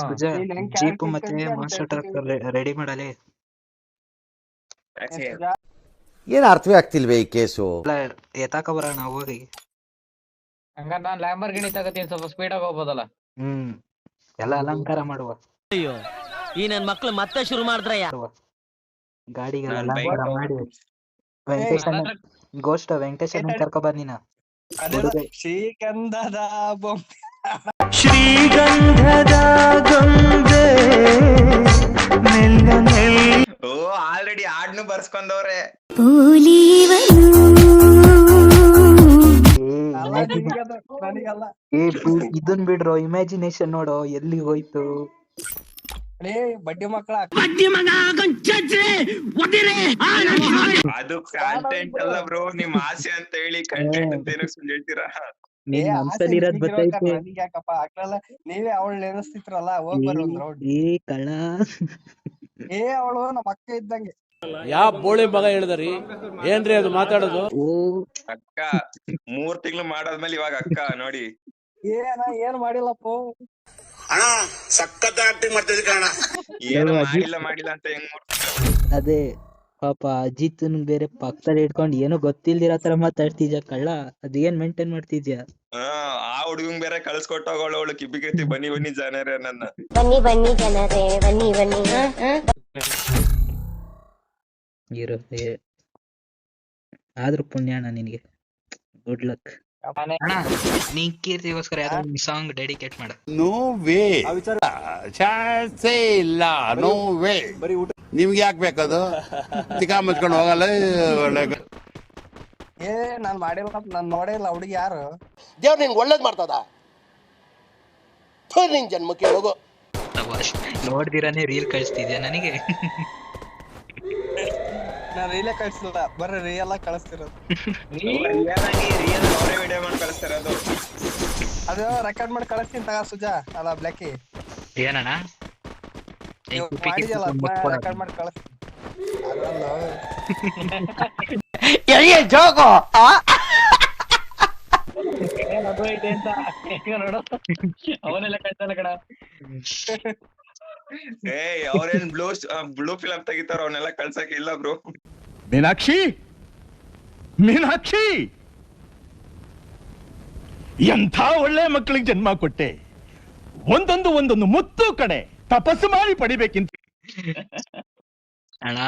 ಸುಜಾ ಹೆಂಗ್ ಜೀಪ್ ಮತ್ತೆ master truck ready ಮಾಡಲೆ? ಏನ್ ಅರ್ಥವೇ ಆಗ್ತಿಲ್ವೇ ಈ ಕೇಸು? ಎತ್ತಾಕ ಬರೋಣ ಹೋಗಿ. ಹಂಗ ನಾನ್ ಲ್ಯಾಂಬರ್ ಗಿಣಿ ತಗತೀನಿ ಸ್ವಲ್ಪ ಸ್ಪೀಡ್ ಆಗಿ ಹೋಗ್ಬೋದಲ್ಲ? ಹ್ಮ್. ಎಲ್ಲ ಅಲಂಕಾರ ಮಾಡುವ. ಅಯ್ಯೋ ಈ ನನ್ ಮಕ್ಳು ಮತ್ತೆ ಶುರು ಮಾಡಿದ್ರಯ್ಯ? ಗಾಡಿಗೆ ಅಲಂಕಾರ ಮಾಡಿ ವೆಂಕಟೇಶ್ ಗೋಸ್ಟ್ ವೆಂಕಟೇಶ್ ಕರ್ಕೊ ತಡಿ. ಶ್ರೀಕಂದದ ಬನ್ನಿನ ಅದೆಲ್ಲ ಗಂಗೆ ನೆಲ್ಲ ನೆಲ್ಲ ಓ ಆಲ್ರೆಡಿ ಹಾಡ್ನು ಬರ್ಸ್ಕೊಂಡವ್ರೆ. ಇದನ್ ಬಿಡ್ರೋ ಇಮ್ಯಾಜಿನೇಷನ್ ನೋಡು ಎಲ್ಲಿ ಹೋಯ್ತು? ಲೇ ಬಡ್ಡಿ ಮಕ್ಕಳ ಅದು ಕಾಂಟೆಂಟ್ ಅಲ್ಲ ಬ್ರೋ ನಿಮ್ ಆಸೆ ಅಂತ ಹೇಳಿ ಕಂಟೆಂಟ್ ಅಂತ ಏನೋ ಸುಳ್ಳು ಹೇಳ್ತೀರಾ? ನಿನ್ ಮನ್ಸಲ್ಲಿ ಇರೋದ್ ಬತ್ತೈತೆ ನನಗೆ ಯಾಕಪ್ಪ? ಹಾಕ್ಲಲ್ಲ ನೀವೇ ಅವಳು ನೆನಸ್ತಿತ್ರಲ್ಲ ಹೋಗ್ ರೌಂಡ್ ಏ ಕಳ್ಳ. ಏ ಅವಳು ನಮ್ಮ ಅಕ್ಕ ಇದ್ದಂಗೆ. ಯಾವ ಬೋಳಿ ಮಗ ಹೇಳಿದ್ರಿ? ಏನ್ರಿ ಅದು ಮಾತಾಡೋದು? ಓ. ಅಕ್ಕ ಮೂರ್ ತಿಂಗಳು ಮಾಡಾದ್ಮೇಲೆ ಇವಾಗ ಅಕ್ಕ ನೋಡಿ. ಏನ ಏನ್ ಮಾಡಿಲ್ಲಪ್ಪ? ಅಣ್ಣ ಸಖತ್ ಆಕ್ಟಿಂಗ್ ಮಾಡ್ತಿದ್ದೆ ಕಣ ಏನು. ಮಾಡಿಲ್ಲ ಮಾಡಿಲ್ಲ ಅಂತ ಹೆಂಗ್ ಅದೇ ಪಾಪ ಅಜಿತ್ ಬೇರೆ ಪಕ್ಕದಲ್ಲಿ ಇಟ್ಕೊಂಡು ಏನೋ ಗೊತ್ತಿಲ್ದಿರೋ ತರ ಮಾತಾಡ್ತಿದ್ಯಾ ಕಳ್ಳ? ಅದೇನ್ ಮೇಂಟೈನ್ ಮಾಡ್ತಿದ್ಯಾ? ಹಾ ಆ ಹುಡುಗಂಗ್ ಬೇರೆ ಕಳ್ಸ್ಕೊಟ್ಟೋಗಳು ಅವಳು ಕಿಬ್ಬಿ ಕಿತ್ತಿ ಬನ್ನಿ ಬನ್ನಿ ಜನರೇ ನನ್ನ. ಬನ್ನಿ ಬನ್ನಿ ಜನರೇ ಬನ್ನಿ ಬನ್ನಿ. ಇರೋ ಏ. ಆದ್ರೂ ಪುಣ್ಯಣ್ಣ ನಿನಗೆ. ಗುಡ್ ಲಕ್ ಅಣ್ಣ ನೀ ಕೀರ್ತಿಗೋಸ್ಕರ ಯಾವ್ದೋ ಸಾಂಗ್ ಡೆಡಿಕೇಟ್ ಮಾಡ. ನೋ ವೇ ಚಾನ್ಸೇ ಇಲ್ಲ. ನೋ ವೇ ನಿಮ್ಗೆ ಯಾಕೆ ಬೇಕದು? ತಿಕಾ ಮುಚ್ಕೊಂಡು ಹೋಗಲ್ಲ ಒಳ್ಳೆ ಏ ನಾನ್ ಮಾಡಿಲ್ಲ ನಾನ್ ನೋಡೇ ಇಲ್ಲ ಹುಡುಗಿ ಯಾರು? ದೇವ್ರು ನಿಂಗೆ ಒಳ್ಳೇದು ಮಾಡ್ತದ? ಥು, ನಿನ್ ಜನ್ಮಕ್ಕೆ ಹೋಗು. ನೋಡ್ದಿರಾನೇ ರೀಲ್ ಕಳಿಸ್ತಿದ್ಯಾ ನನಗೆ? ಜೋಗೋ ರೀಲೇ ಕಳ್ಸಿಲ್ಲ. ಬರ್ರಿ ರಿಯಲ್ ಆಗಿ ಕಳಿಸ್ತಿರೋದು. ರಿಯಲ್ ಆಗಿ ರಿಯಲ್ ಅವರೇ ವಿಡಿಯೋ ಮಾಡಿ ಕಳಿಸ್ತಾರದು ಅದು ರೆಕಾರ್ಡ್ ಮಾಡಿ ಕಳಿಸ್ತೀನಿ ತಗ ಸುಜಾ. ಅಲ್ಲ ಬ್ಲ್ಯಾಕಿ. ಏನಣ್ಣ? ಏ, ಕುಪ್ಪಿ ಕಿತ್ತು ಮಾಡಿದಲ್ಲ ಮುಟ್ಕೊಡ. ರೆಕಾರ್ಡ್ ಮಾಡಿ ಕಳಿಸ್ತೀನಿ. ಅದಲ್ಲ ಏನ್ ಅದು ಐತೆ ಅಂತ ನೋಡು ಅವನೆಲ್ಲ ಕಳ್ಸಲ್ಲ ಕಡ ಏಯ್ ಅವ್ರೇನ್ ಬ್ಲೂ ಬ್ಲೂ ಫಿಲಮ್ ತೆಗಿತಾರ ಅವನ್ನೆಲ್ಲ ಕಳ್ಸಕ್ ಇಲ್ಲ ಬ್ರೋ. ಮೀನಾಕ್ಷಿ! ಮೀನಾಕ್ಷಿ! ಎಂಥ ಒಳ್ಳೆ ಮಕ್ಕಳಿಗೆ ಜನ್ಮ ಕೊಟ್ಟೆ? ಒಂದೊಂದು ಒಂದೊಂದು ಮುತ್ತು ಕಡೆ ತಪಸ್ಸು ಮಾಡಿ ಪಡಿಬೇಕಿಂತ. ಅಣ್ಣ.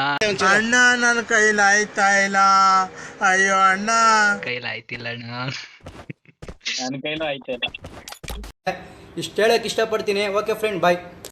ಅಣ್ಣ ನನ್ನ ಕೈಲಾಯ್ತಾ ಇಲ್ಲ. ಅಯ್ಯೋ ಅಣ್ಣ. ಕೈಲಾಯ್ತಿಲ್ಲ ಅಣ್ಣ. ಇಷ್ಟು ಹೇಳಕ್ ಇಷ್ಟಪಡ್ತೀನಿ. Okay friend bye